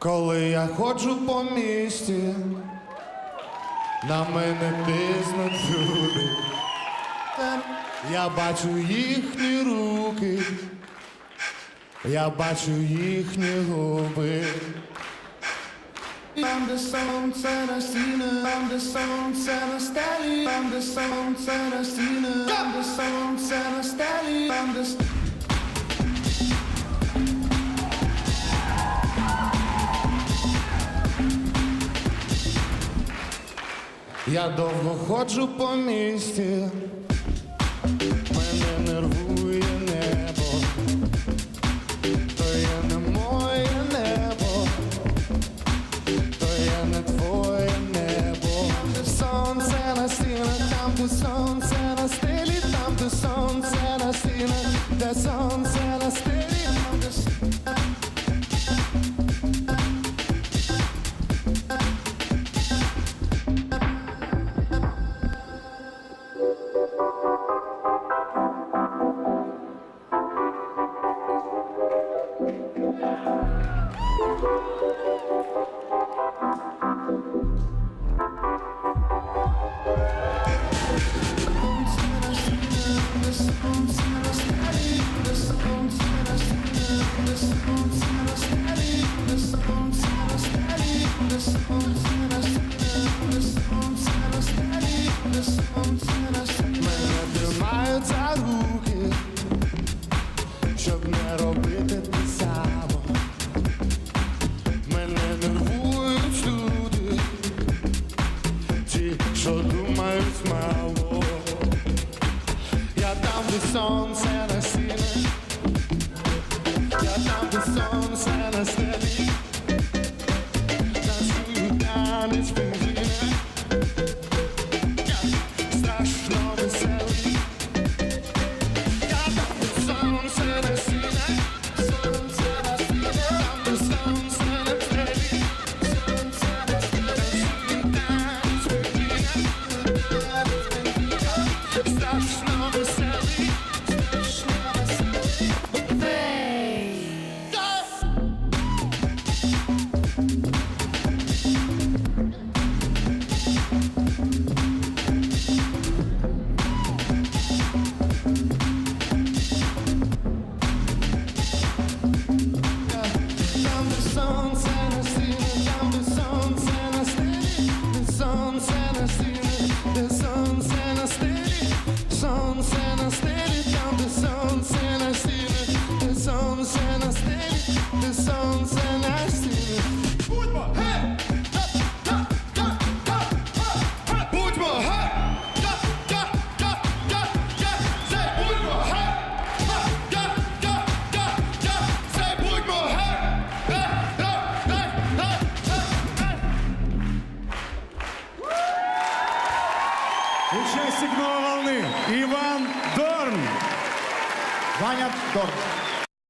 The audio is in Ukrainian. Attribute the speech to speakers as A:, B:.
A: Коли я ходжу по місті, на мене тиснуть люди. Я бачу їхні руки, я бачу їхні губи.
B: Там, де сонце на стіни, там, де сонце на стелі, там, де сонце на стіни, там, де сонце
A: Я довго ходжу по місті, мене нервує небо, то є не моє небо, то є не твоє небо. Сонце на стінах, там, де сонце на стелі, там, де сонце на стінах, де сонце Я там, де
C: Участник новой волны Иван Дорн.
A: Ваня Дорн.